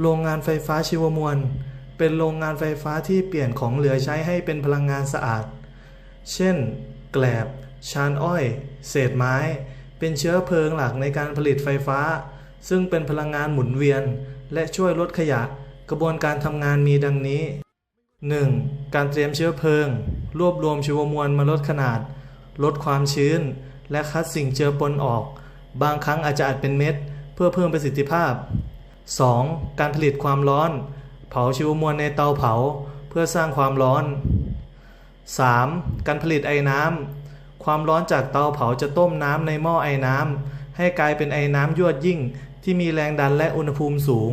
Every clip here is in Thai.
โรงงานไฟฟ้าชีวมวล เป็นโรงงานไฟฟ้าที่เปลี่ยนของเหลือใช้ให้เป็นพลังงานสะอาด เช่น แกลบ ชานอ้อย เศษไม้ เป็นเชื้อเพลิงหลักในการผลิตไฟฟ้า ซึ่งเป็นพลังงานหมุนเวียน และช่วยลดขยะ กระบวนการทำงานมีดังนี้ 1. การเตรียมเชื้อเพลิง รวบรวมชีวมวลมาลดขนาด ลดความชื้น และคัดสิ่งเจือปนออก บางครั้งอาจจะอัดเป็นเม็ด เพื่อเพิ่มประสิทธิภาพ 2. การผลิตความร้อน เผาชีวมวลในเตาเผาเพื่อสร้างความร้อน 3. การผลิตไอ้น้ำความร้อนจากเตาเผาจะต้มน้ำในหม้อไอ้น้ำให้กลายเป็นไอ้น้ำยวดยิ่งที่มีแรงดันและอุณหภูมิสูง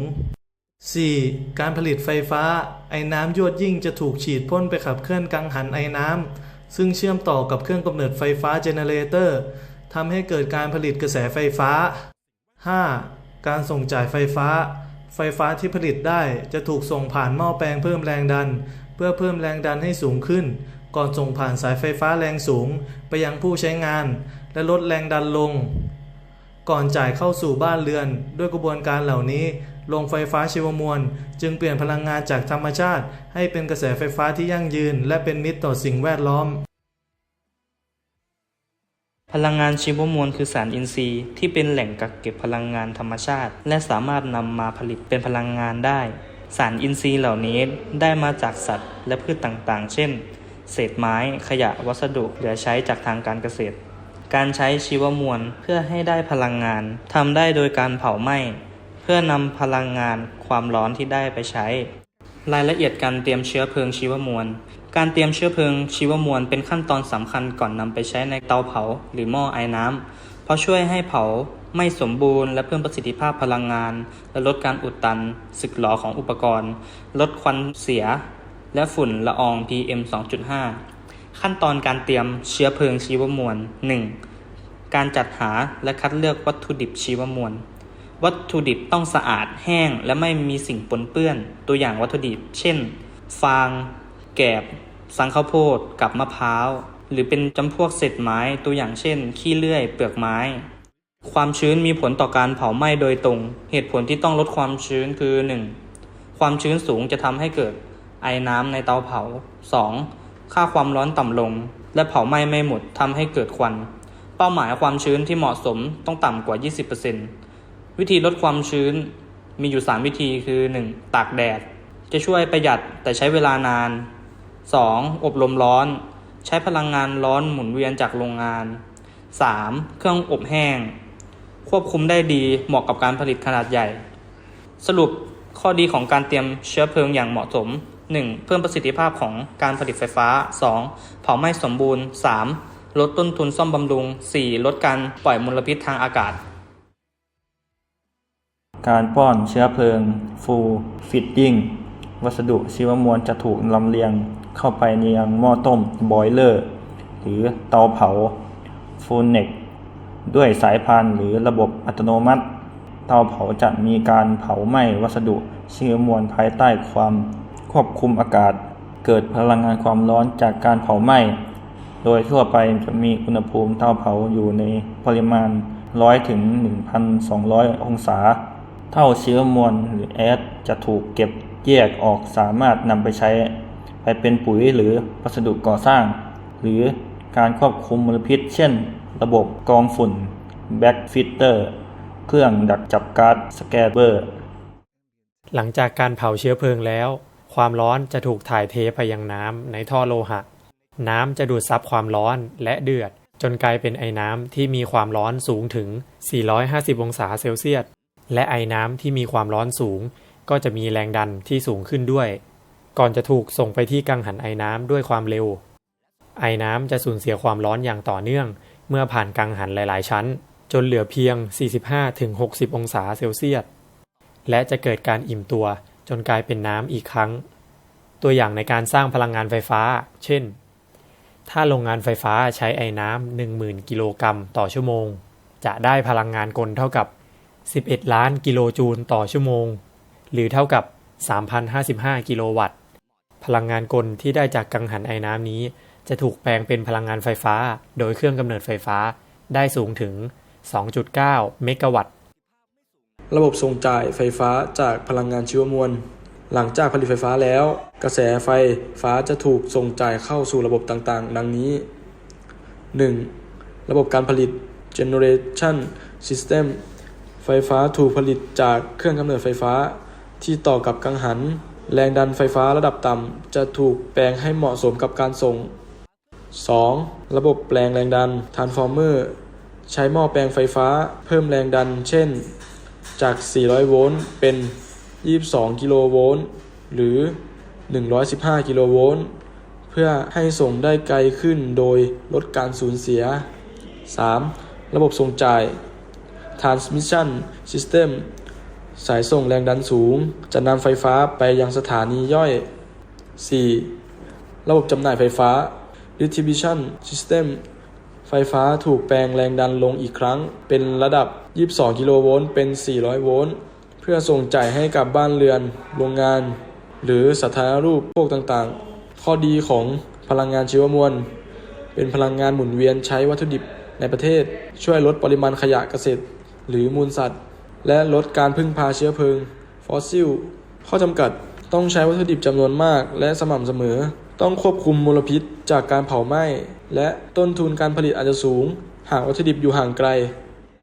4. การผลิตไฟฟ้า ไอ้น้ำยวดยิ่งจะถูกฉีดพ่นไปขับเคลื่อนกังหันไอ้น้ำซึ่งเชื่อมต่อกับเครื่องกำเนิดไฟฟ้าเจเนเรเตอร์ทำให้เกิดการผลิตกระแสไฟฟ้า 5. การส่งจ่ายไฟฟ้า ไฟฟ้าที่ผลิตได้จะถูกส่งผ่านหม้อแปลงเพิ่มแรงดัน เพื่อเพิ่มแรงดันให้สูงขึ้น ก่อนส่งผ่านสายไฟฟ้าแรงสูง ไปยังผู้ใช้งาน และลดแรงดันลง ก่อนจ่ายเข้าสู่บ้านเรือน ด้วยกระบวนการเหล่านี้โรงไฟฟ้าชีวมวล จึงเปลี่ยนพลังงานจากธรรมชาติ ให้เป็นกระแสไฟฟ้าที่ยั่งยืน และเป็นมิตรต่อสิ่งแวดล้อม พลังงานชีวมวลคือสารอินทรีย์ที่เป็นแหล่งกักเก็บพลังงานธรรมชาติ และสามารถนำมาผลิตเป็นพลังงานได้ สารอินทรีย์เหล่านี้ได้มาจากสัตว์และพืชต่างๆ เช่น เศษไม้ ขยะวัสดุเหลือใช้จากทางการเกษตร การใช้ชีวมวลเพื่อให้ได้พลังงานทำได้โดยการเผาไหม้เพื่อนำพลังงานความร้อนที่ได้ไปใช้ รายละเอียดการเตรียมเชื้อเพลิงชีวมวล การเตรียมเชื้อเพลิงชีวมวลเป็นขั้นตอนสำคัญก่อนนำไปใช้ในเตาเผาหรือหม้อไอน้ำเพราะช่วยให้เผาไม่สมบูรณ์และเพิ่มประสิทธิภาพพลังงาน และลดการอุดตัน สึกหรอของอุปกรณ์ ลดควันเสีย และฝุ่นละออง PM 2.5 ขั้นตอนการเตรียมเชื้อเพลิงชีวมวล 1. การจัดหาและคัดเลือกวัตถุดิบชีวมวล วัตถุดิบต้องสะอาดแห้งและไม่มีสิ่งปนเปื้อน ตัวอย่างวัตถุดิบ เช่น ฟาง แกบ สังข้าวโพดกับมะพร้าว หรือเป็นจำพวกเศษไม้ตัวอย่างเช่น ขี้เลื่อย เปลือกไม้ ความชื้นมีผลต่อการเผาไหม้โดยตรง เหตุผลที่ต้องลดความชื้นคือ 1. ความชื้นสูงจะทำให้เกิดไอน้ำในเตาเผา 2. ค่าความร้อนต่ำลง และเผาไหม้ไม่หมดทำให้เกิดควัน เป้าหมายความชื้นที่เหมาะสมต้องต่ำกว่า 20% วิธีลดความชื้นมีอยู่ 3 วิธีคือ 1. ตากแดด จะช่วยประหยัดแต่ใช้เวลานาน 2. อบลมร้อน ใช้พลังงานร้อนหมุนเวียนจากโรงงาน 3. เครื่องอบแห้ง ควบคุมได้ดีเหมาะกับการผลิตขนาดใหญ่ สรุปข้อดีของการเตรียมเชื้อเพลิงอย่างเหมาะสม 1. เพิ่มประสิทธิภาพของการผลิตไฟฟ้า 2. เผาไหม้สมบูรณ์ 3. ลดต้นทุนซ่อมบำรุง 4. ลดการปล่อยมลพิษทางอากาศ การป้อนเชื้อเพลิง ฟูลฟิตติ้ง วัสดุชีวมวลจะถูกลำเลียงเข้าไปในยังหม้อต้มบอยเลอร์ หรือเตาเผาฟูลเน็กด้วยสายพานหรือระบบอัตโนมัติ เตาเผาจะมีการเผาไหม้วัสดุชีวมวลภายใต้ความควบคุมอากาศ เกิดพลังงานความร้อนจากการเผาไหม้ โดยทั่วไปจะมีอุณหภูมิเตาเผาอยู่ในปริมาณ 100 ถึง 1,200 องศา เท่าเชื้อมวลหรือแอสจะถูกเก็บแยกออกสามารถนำไปใช้ ไปเป็นปุ๋ยหรือวัสดุก่อสร้าง หรือการควบคุมมลพิษ เช่น ระบบกรองฝุ่นแบ็กฟิลเตอร์เครื่องดักจับก๊าซสแกเบอร์ หลังจากการเผาเชื้อเพลิงแล้ว ความร้อนจะถูกถ่ายเทไปยังน้ำในท่อโลหะ น้ำจะดูดซับความร้อนและเดือด จนกลายเป็นไอ้น้ำที่มีความร้อนสูงถึง 450 องศาเซลเซียส และไอ้น้ำที่มีความร้อนสูง ก็จะมีแรงดันที่สูงขึ้นด้วย ก่อนจะถูกส่งไปที่กังหันไอ้น้ำด้วยความเร็ว ไอ้น้ำจะสูญเสียความร้อนอย่างต่อเนื่อง เมื่อผ่านกังหันหลาย ๆ ชั้น จนเหลือเพียง 45-60 องศาเซลเซียส และจะเกิดการอิ่มตัวจนกลายเป็นน้ำอีกครั้ง ตัวอย่างในการสร้างพลังงานไฟฟ้า เช่น ถ้าโรงงานไฟฟ้าใช้ไอ้น้ำ10,000 กิโลกรัมต่อชั่วโมง จะได้พลังงานกลเท่ากับ 11 ล้านกิโลจูลต่อชั่วโมง หรือเท่ากับ 3,055 กิโลวัตต์ พลังงานกลที่ได้จากกังหันไอ้น้ำนี้ จะถูกแปลงเป็นพลังงานไฟฟ้า โดยเครื่องกำเนิดไฟฟ้าได้สูงถึง 2.9 เมกะวัตต์ ระบบส่งจ่ายไฟฟ้าจากพลังงานชีวมวล หลังจากผลิตไฟฟ้าแล้ว กระแสไฟฟ้าจะถูกส่งจ่ายเข้าสู่ระบบต่างๆ ดังนี้ 1. ระบบการผลิต generation system ไฟฟ้าถูกผลิตจากเครื่องกำเนิดไฟฟ้าที่ต่อกับกังหัน แรงดันไฟฟ้าระดับต่ำจะถูกแปลงให้เหมาะสมกับการส่ง 2. ระบบแปลงแรงดัน transformer ใช้หม้อแปลงไฟฟ้าเพิ่มแรงดัน เช่น จาก 400 โวลต์ เป็น 22 กิโลโวลต์ หรือ 115 กิโลโวลต์ เพื่อให้ส่งได้ไกลขึ้นโดยลดการสูญเสีย 3. ระบบส่งจ่าย transmission system สายส่งแรงดันสูง จะนำไฟฟ้าไปยังสถานีย่อย 4. ระบบจำหน่ายไฟฟ้า distribution system ไฟฟ้าถูกแปลงแรงดันลงอีกครั้ง เป็นระดับ 22 กิโลโวลต์เป็น 400 โวลต์ เพื่อส่งจ่ายให้กับบ้านเรือน โรงงาน หรือสาธารณรูปโภคต่างๆ ข้อดีของพลังงานชีวมวล เป็นพลังงานหมุนเวียนใช้วัตถุดิบในประเทศ ช่วยลดปริมาณขยะเกษตร หรือมูลสัตว์ และลดการพึ่งพาเชื้อเพลิง ฟอสซิล ข้อจำกัดต้องใช้วัตถุดิบจำนวนมาก และสม่ำเสมอ ต้องควบคุมมลพิษจากการเผาไหม้ และต้นทุนการผลิตอาจจะสูง หากวัตถุดิบอยู่ห่างไกล